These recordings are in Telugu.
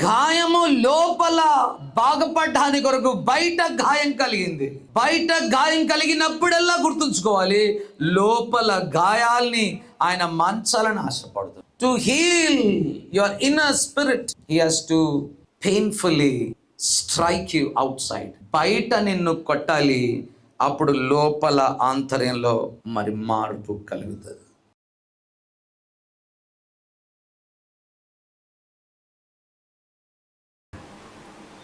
గాయము లోపల బాగుపడ్డానికి కొరకు బయట గాయం కలిగింది. బయట గాయం కలిగినప్పుడల్లా గుర్తుంచుకోవాలి లోపల గాయాల్ని ఆయన మంచాలని ఆశపడుతుంది to heal your inner spirit he has to painfully strike you outside బయట నిన్ను కొట్టాలి అప్పుడు లోపల ఆంతర్యంలో మరి మార్పు కలుగుతుంది.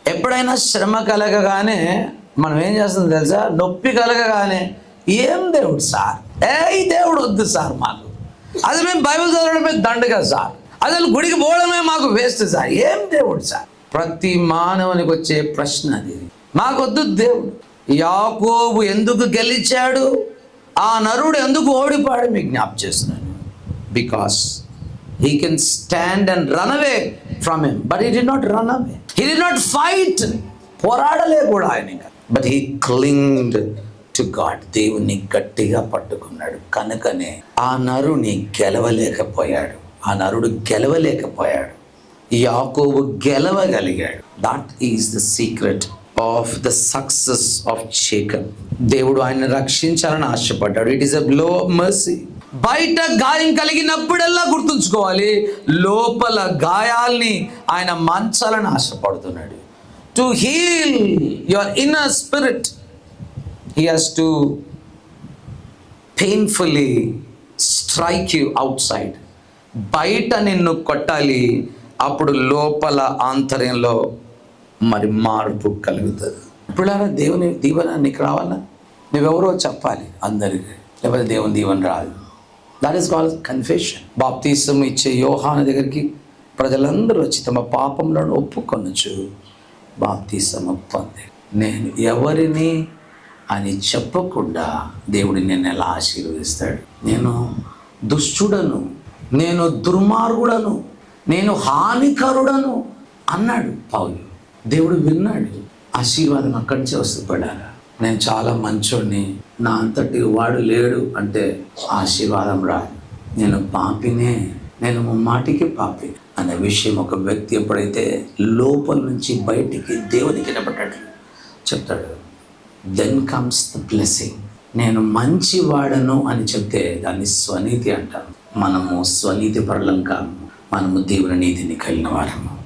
ఎప్పుడైనా శ్రమ కలగగానే మనం ఏం చేస్తుంది తెలుసా? నొప్పి కలగగానే ఏం దేవుడు సార్? ఏ దేవుడు వద్దు సార్ మాకు. అది మేము బైబిల్ చదవడమే దండగా సార్. అసలు గుడికి పోవడమే మాకు వేస్ట్ సార్. ఏం దేవుడు సార్? ప్రతి మానవునికి వచ్చే ప్రశ్న అది. మాకొద్దు దేవుడు. యాకోబు ఎందుకు గెలిచాడు? ఆ నరుడు ఎందుకు ఓడిపాడు మీకు జ్ఞాప చేస్తున్నాను. Because he can stand and run away from him. But he did not run away he did not fight పోరాడలే కూడా ఆయన ఇంకా. But he clinged to God దేవుని గట్టిగా పట్టుకున్నాడు. కనుకనే ఆ నరుని గెలవలేకపోయాడు. ఆ నరుడు గెలవలేకపోయాడు. యాకోబు గెలవగలిగాడు. That is the secret of the success of చేకన్ దేవుడు ఆయన రక్షించాలని ఆశపడ్డాడు. It is a blow mercy బయట గాయం కలిగినప్పుడల్లా గుర్తుంచుకోవాలి. లోపల గాయాల్ని ఆయన మంచాలని ఆశపడుతున్నాడు to heal your inner spirit he has to painfully strike you outside బయట నిన్ను కొట్టాలి అప్పుడు లోపల ఆంతర్యంలో మరి మార్పు కలుగుతుంది. ఇప్పుడైనా దేవుని దీవెన నీకు రావాలా? నువ్వెవరో చెప్పాలి అందరికీ. లేకపోతే దేవుని దీవెన రాదు. దట్ ఈస్ కాల్ కన్ఫెషన్ బాప్తీసం ఇచ్చే యోహాన దగ్గరికి ప్రజలందరూ వచ్చి తమ పాపంలను ఒప్పుకొనొచ్చు బాప్తీసం పొంది. నేను ఎవరిని అని చెప్పకుండా దేవుడు నేను ఎలా ఆశీర్వదిస్తాడు? నేను దుష్టుడను నేను దుర్మార్గుడను నేను హానికరుడను అన్నాడు పౌలు. దేవుడు విన్నాడు. ఆశీర్వాదం అక్కడి నుంచి వస్తుంది నేను చాలా మంచోడిని. నా అంతటి వాడు లేడు అంటే ఆశీర్వాదం రాదు. నేను పాపినే నేను మాటికి పాపి అనే విషయం ఒక వ్యక్తి ఎప్పుడైతే లోపల నుంచి బయటికి దేవునికి నిలబడ్డాడు చెప్తాడు దెన్ కమ్స్ ద బ్లెస్సింగ్ నేను మంచి వాడను అని చెప్తే దాన్ని స్వనీతి అంటారు. మనము స్వనీతి పరులం కాము. మనము దేవుని నీతిని కలిగిన వారము.